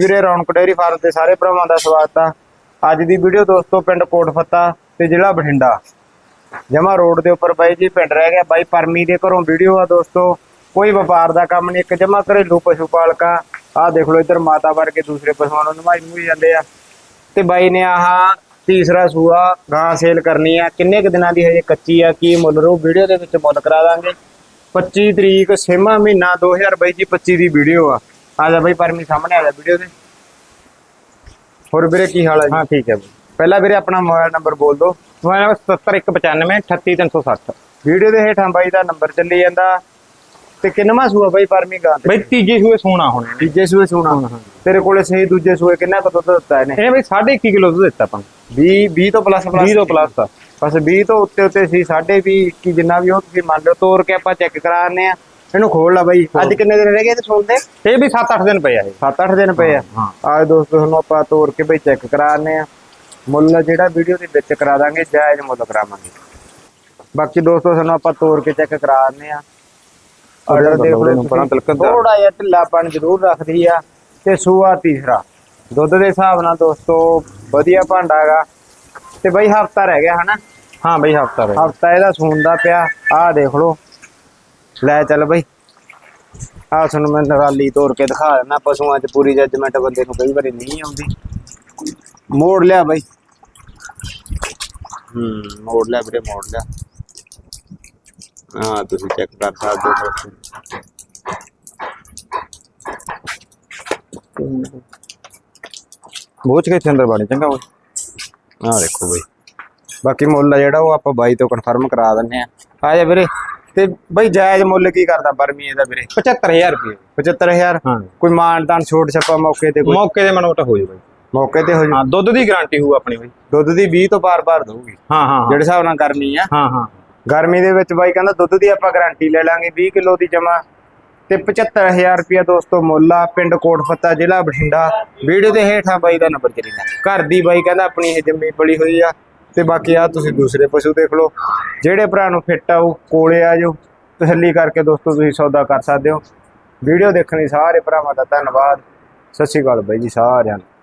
ਵੀਰੇ ਰੌਣਕ dairy farm ਦੇ ਸਾਰੇ ਭਰਾਵਾਂ ਦਾ ਸਵਾਗਤ ਆ। ਅੱਜ ਦੀ ਵੀਡੀਓ ਦੋਸਤੋ ਪਿੰਡ ਕੋਟਫੱਤਾ ਤੇ ਜ਼ਿਲ੍ਹਾ ਬਠਿੰਡਾ। ਜਮਾ ਰੋਡ ਦੇ ਉੱਪਰ ਬਾਈ ਜੀ ਪਿੰਡ ਰਹਿ ਗਿਆ। ਬਾਈ ਪਰਮੀ ਦੇ ਘਰੋਂ ਵੀਡੀਓ ਆ ਦੋਸਤੋ। ਕੋਈ ਵਪਾਰ ਦਾ ਕੰਮ ਨਹੀਂ, ਇੱਕ ਜਮਾ ਘਰੇਲੂ ਪਸ਼ੂ ਪਾਲਕਾ। ਆਹ ਦੇਖ ਲਓ ਇੱਧਰ ਮਾਤਾ ਵਰਗੇ ਦੂਸਰੇ ਪਸ਼ੂਆਂ ਨੂੰ ਨਵਾਈ ਨੂੰ ਜਾਂਦੇ ਆ। ਤੇ ਬਾਈ ਨੇ ਆਹ ਤੀਸਰਾ ਸੂਆ ਗਾਂ ਸੇਲ ਕਰਨੀ ਆ। ਕਿੰਨੇ ਕੁ ਦਿਨਾਂ ਦੀ ਹਜੇ ਕੱਚੀ ਆ, ਕੀ ਮੁੱਲ ਰੂ? ਵੀਡੀਓ ਦੇ ਵਿੱਚ ਮੁੱਲ ਕਰਾ ਦਾਂਗੇ। 25 ਤਰੀਕ ਛੇਵਾਂ ਮਹੀਨਾ 2022 ਦੀ 25 ਦੀ ਵੀਡੀਓ ਆ। ਆ ਜਾ ਬਾਈ ਪਰਮੀ ਸਾਹਮਣੇ ਆ ਜਾ ਵੀਡੀਓ ਦੇ ਹੋਰ ਵੀਰੇ ਕੀ ਹਾਲ ਹੈ ਹਾਂ ਠੀਕ ਹੈ ਬਈ। ਪਹਿਲਾਂ ਵੀਰੇ ਆਪਣਾ ਮੋਬਾਈਲ ਨੰਬਰ ਬੋਲ ਦਿਓ। ਮੋਬਾਈਲ ਨੰਬਰ 70195 38360 ਵੀਡੀਓ ਦੇ ਹੇਠਾਂ ਬਾਈ ਦਾ ਨੰਬਰ ਚੱਲੀ ਜਾਂਦਾ। ਤੇ ਕਿੰਨਵਾਂ ਸੂਆ ਬਾਈ ਪਰਮੀ ਗਾਂ ਤੇ? ਬਈ ਤੀਜੇ ਸੂਏ ਸੋਣਾ ਹੋਣੇ। ਤੀਜੇ ਸੂਏ ਸੂਣਾ। ਤੇਰੇ ਕੋਲੇ ਸਹੀ ਦੂਜੇ ਸੂਏ ਕਿੰਨਾ ਕੁ ਦੁੱਧ ਦਿੱਤਾ ਇਹਨੇ? ਇਹ ਬਈ 1.5 ਕਿਲੋ ਦੁੱਧ ਦਿੱਤਾ ਆਪਾਂ 20 20 ਤੋਂ ਪਲੱਸ 20 ਤੋਂ ਪਲੱਸ ਬਸ 20 ਤੋਂ ਉੱਤੇ ਉੱਤੇ ਸੀ ਸਾਢੇ 20 21 ਜਿੰਨਾ ਵੀ ਉਹ ਤੁਸੀਂ ਮੰਨ ਲਓ ਤੋਰ ਕੇ ਆਪਾਂ ਚੈੱਕ ਕਰਾਣੇ ਆ। ਇਹਨੂੰ ਖੋਲ ਲਾ ਬਾਈ। ਅੱਜ ਕਿੰਨੇ ਦਿਨ ਰਹਿ ਗਏ ਤੇ? ਸੁਣਦੇ ਇਹ ਵੀ 7-8 ਦਿਨ ਪਏ ਆ ਇਹ। 7-8 ਦਿਨ ਪਏ ਆ। ਹਾਂ। ਆਜ ਦੋਸਤੋ ਤੁਹਾਨੂੰ ਆਪਾਂ ਤੋਰ ਕੇ ਬਈ ਚੈੱਕ ਕਰਾਣੇ ਆ। ਮੁੱਲ ਜਿਹੜਾ ਵੀਡੀਓ ਦੇ ਵਿੱਚ ਕਰਾ ਦਾਂਗੇ ਜਾਇਜ਼ ਮੁੱਲ ਕਰਾਵਾਂਗੇ। ਬਾਕੀ ਦੋਸਤੋ ਤੁਹਾਨੂੰ ਆਪਾਂ ਤੋਰ ਕੇ ਚੈੱਕ ਕਰਾਣੇ ਆ। ਆਰਡਰ ਦੇਖ ਲਓ। ਥੋੜਾ ਜਿਹਾ ਢਿੱਲਾਪਣ ਜ਼ਰੂਰ ਰੱਖਦੀ ਆ ਤੇ ਸੂਆ ਤੀਸਰਾ। ਦੁੱਧ ਦੇ ਹਿਸਾਬ ਨਾਲ ਦੋਸਤੋ ਵਧੀਆ ਭਾਂਡਾ ਹੈਗਾ। ਤੇ ਬਈ ਹਫਤਾ ਰਹਿ ਗਿਆ ਹਨਾ? ਹਾਂ ਬਈ ਹਫਤਾ ਬਈ ਹਫਤਾ ਇਹਦਾ ਸੂਣ ਦਾ ਪਿਆ। ਆਹ ਦੇਖ ਲਓ। ਲੈ ਚੱਲ ਬਈ। ਆਹ ਤੁਹਾਨੂੰ ਮੈਂ ਨਰਾਲੀ ਤੋੜ ਕੇ ਦਿਖਾ ਦਿੰਦਾ ਪਸ਼ੂਆਂ 'ਚ ਪੂਰੀ ਜੱਜਮੈਂਟ ਬੰਦੇ ਨੂੰ ਕਈ ਵਾਰੀ ਨਹੀਂ ਆਉਂਦੀ। ਮੋੜ ਲਿਆ ਬਈ। ਹੂੰ ਮੋੜ ਲਿਆ ਵੀਰੇ ਮੋੜ ਲਿਆ। ਹਾਂ ਤੁਸੀਂ ਚੈੱਕ ਕਰ ਸਕਦੇ ਹੋ। ਬੋਝ ਕੇ ਅੰਦਰ ਬਾੜੀ ਚੰਗਾ ਓਏ ਆਹ ਦੇਖੋ ਬਈ। ਬਾਕੀ ਮੁੱਲ ਆ ਜਿਹੜਾ ਉਹ ਆਪਾਂ ਬਾਈ ਤੋਂ ਕਨਫਰਮ ਕਰਾ ਦਿੰਨੇ ਆ ਆ ਜਾ ਵੀਰੇ। ਤੇ ਬਈ ਜਾਇਜ਼ ਮੁੱਲ ਕੀ ਕਰਦਾ ਬਰਮੀ ਇਹਦਾ ਵੀਰੇ? 75000 ਰੁਪਏ। 75000 ਹਾਂ। ਕੋਈ ਮਾਨਦਾਨ ਛੋਟ ਛੱਪਾ ਮੌਕੇ ਤੇ ਕੋਈ? ਮੌਕੇ ਦੇ ਮਨੋਟ ਹੋ ਜਾਊ ਬਈ। ਮੌਕੇ ਤੇ ਹੋ ਜੂ? ਹਾਂ ਦੁੱਧ ਦੀ ਗਾਰੰਟੀ ਹੋਊ ਆਪਣੀ ਬਈ। ਦੁੱਧ ਦੀ 20 ਤੋਂ ਪਾਰ-ਪਾਰ ਦਊਗੀ। ਹਾਂ ਹਾਂ ਜਿਹੜੇ ਹਿਸਾਬ ਨਾਲ ਕਰਨੀ ਆ। ਹਾਂ ਹਾਂ। ਗਰਮੀ ਦੇ ਵਿੱਚ ਬਾਈ ਕਹਿੰਦਾ ਦੁੱਧ ਦੀ ਆਪਾਂ ਗਾਰੰਟੀ ਲੈ ਲਾਂਗੇ 20 ਕਿਲੋ ਦੀ ਜਮਾ। ਤੇ 75000 ਰੁਪਿਆ ਦੋਸਤੋ ਮੁੱਲ ਆ ਪਿੰਡ ਕੋਟਫੱਤਾ ਜ਼ਿਲ੍ਹਾ ਬਠਿੰਡਾ। ਵੀਡੀਓ ਦੇ ਹੇਠਾਂ ਬਾਈ ਦਾ ਨੰਬਰ ਚੱਲੀ ਘਰ ਦੀ ਬਾਈ ਕਹਿੰਦਾ ਆਪਣੀ ਇਹ ਜੰਮੀ ਪਲੀ ਹੋਈ ਆ। ਤੇ ਬਾਕੀ ਆ ਤੁਸੀਂ ਦੂਸਰੇ ਪਸ਼ੂ ਦੇਖ ਲਓ। ਜਿਹੜੇ ਭਰਾ ਨੂੰ ਫਿੱਟ ਆ, ਉਹ ਕੋਲੇ ਆ ਜਾਓ। ਤਸੱਲੀ ਕਰਕੇ ਦੋਸਤੋ, ਤੁਸੀਂ ਸੌਦਾ ਕਰ ਸਕਦੇ ਹੋ। ਵੀਡੀਓ ਦੇਖਣ ਲਈ ਸਾਰੇ ਭਰਾਵਾਂ ਦਾ ਧੰਨਵਾਦ। ਸਤਿ ਸ਼੍ਰੀ ਅਕਾਲ ਬਾਈ ਜੀ, ਸਾਰਿਆਂ ਨੂੰ।